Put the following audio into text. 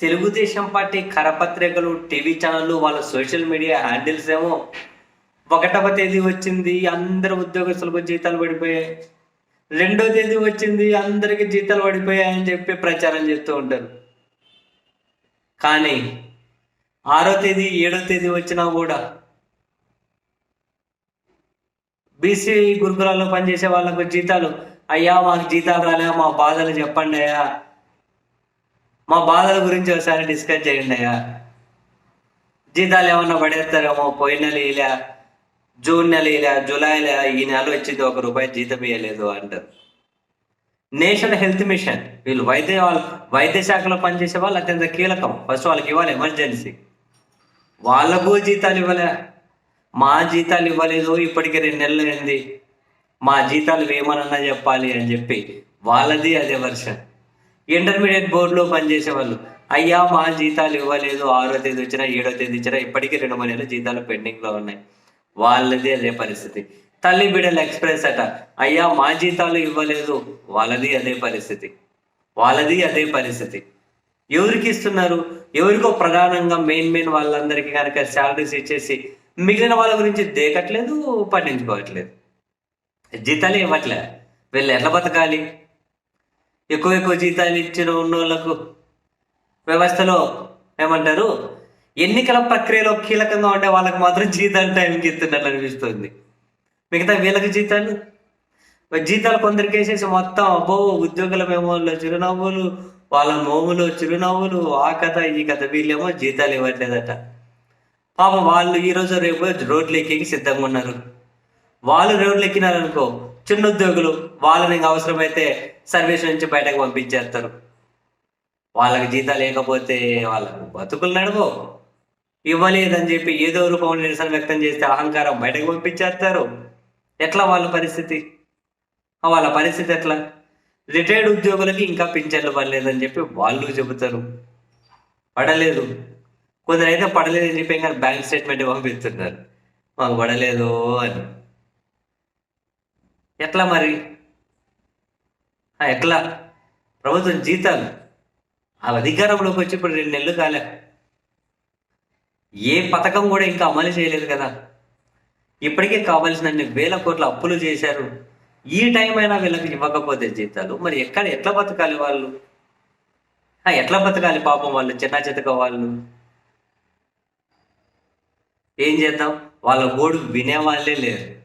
Telugu Desam party కరపత్రికలు TV ఛానళ్ళు వాళ్ళ social media handles ఏమో ఒకటవ తేదీ వచ్చింది అందరు ఉద్యోగస్తులకు జీతాలు పడిపోయాయి. రెండో తేదీ వచ్చింది అందరికి జీతాలు పడిపోయాయి అని చెప్పి ప్రచారం చేస్తూ ఉంటారు. కానీ ఆరో తేదీ ఏడో తేదీ వచ్చినా కూడా బీసీ గురుకులాల్లో పనిచేసే వాళ్ళకు జీతాలు అయ్యా మాకు జీతాలు రాలే మా బాధలు చెప్పండి అయ్యా మా బాధల గురించి ఒకసారి డిస్కస్ చేయండి అయ్యా. జీతాలు ఏమన్నా పడేస్తారేమో పోయిన నెల ఇలా జూన్ నెల ఇలా జూలైలా ఈ నెల వచ్చింది ఒక రూపాయి జీతం ఇవ్వలేదు అంటారు. నేషనల్ హెల్త్ మిషన్ వీళ్ళు వైద్య వాళ్ళు వైద్య శాఖలో పనిచేసే వాళ్ళు అత్యంత కీలకం. ఫస్ట్ వాళ్ళకి ఇవ్వాలి ఎమర్జెన్సీ. వాళ్ళకు జీతాలు ఇవ్వలే. మా జీతాలు ఇవ్వలేదు ఇప్పటికి రెండు నెలలు అయింది. మా జీతాలు వేయమనన్నా చెప్పాలి అని చెప్పి వాళ్ళది అదే వర్షన్. ఇంటర్మీడియట్ బోర్డులో పనిచేసే వాళ్ళు. అయ్యా మా జీతాలు ఇవ్వలేదు. ఆరో తేదీ వచ్చినా ఏడో తేదీ వచ్చినా ఇప్పటికీ రెండు మూడు నెలలు జీతాలు పెండింగ్లో ఉన్నాయి. వాళ్ళది అదే పరిస్థితి. తల్లి బిడ్డల ఎక్స్ప్రెస్ అట అయ్యా మా జీతాలు ఇవ్వలేదు. వాళ్ళది అదే పరిస్థితి. వాళ్ళది అదే పరిస్థితి. ఎవరికి ఇస్తున్నారు? ఎవరికో ప్రధానంగా మెయిన్ మెయిన్ వాళ్ళందరికీ కనుక శాలరీస్ ఇచ్చేసి మిగిలిన వాళ్ళ గురించి దేకట్లేదు పట్టించుకోవట్లేదు. జీతాలు ఇవ్వట్లే. వీళ్ళు ఎట్లా బతకాలి? ఎక్కువ ఎక్కువ జీతాలు ఇచ్చిన ఉన్నోళ్ళకు వ్యవస్థలో ఏమంటారు? ఎన్నికల ప్రక్రియలో కీలకంగా ఉండే వాళ్ళకి మాత్రం జీతాలు టైంకి ఇస్తున్నట్లు అనిపిస్తుంది. మిగతా వీళ్ళకి జీతాలు? జీతాలు కొందరికి వేసేసి మొత్తం అబ్బో ఉద్యోగుల మేమోళ్ళు చిరునవ్వులు వాళ్ళ మోములు చిరునవ్వులు ఆ కథ ఈ కథ వీళ్ళేమో జీతాలు ఇవ్వట్లేదట. పాపం వాళ్ళు ఈ రోజు రేపు రోడ్లు ఎక్కి సిద్ధంగా ఉన్నారు. వాళ్ళు రోడ్లు ఎక్కినారనుకో చిన్న ఉద్యోగులు వాళ్ళని ఇంకా అవసరమైతే సర్వీస్ నుంచి బయటకు పంపించేస్తారు. వాళ్ళకి జీతాలు లేకపోతే వాళ్ళకు బతుకులు నడవు. ఇవ్వలేదని చెప్పి ఏదో రూపంలో నిరసన వ్యక్తం చేస్తే అహంకారం బయటకు పంపించేస్తారు. ఎట్లా వాళ్ళ పరిస్థితి? వాళ్ళ పరిస్థితి ఎట్లా? రిటైర్డ్ ఉద్యోగులకి ఇంకా పింఛన్లు పడలేదని చెప్పి వాళ్ళు చెబుతారు. పడలేదు. కొందరైతే పడలేదని చెప్పి ఇంకా బ్యాంక్ స్టేట్మెంట్ పంపిస్తున్నారు. మాకు పడలేదు అని. ఎట్లా మరి? ఎట్లా? ప్రభుత్వం జీతాలు. ఆ అధికారంలోకి వచ్చి ఇప్పుడు రెండు నెలలు కాలే. ఏ పథకం కూడా ఇంకా అమలు చేయలేదు కదా. ఇప్పటికే కావాల్సినన్ని వేల కోట్ల అప్పులు చేశారు. ఈ టైం అయినా వీళ్ళకి ఇవ్వకపోతే జీతాలు. మరి ఎక్కడ ఎట్లా బతకాలి వాళ్ళు? ఎట్లా బతకాలి పాపం వాళ్ళు చిన్న చితక వాళ్ళు? ఏం చేద్దాం? వాళ్ళ గోడు వినే వాళ్ళే లేరు.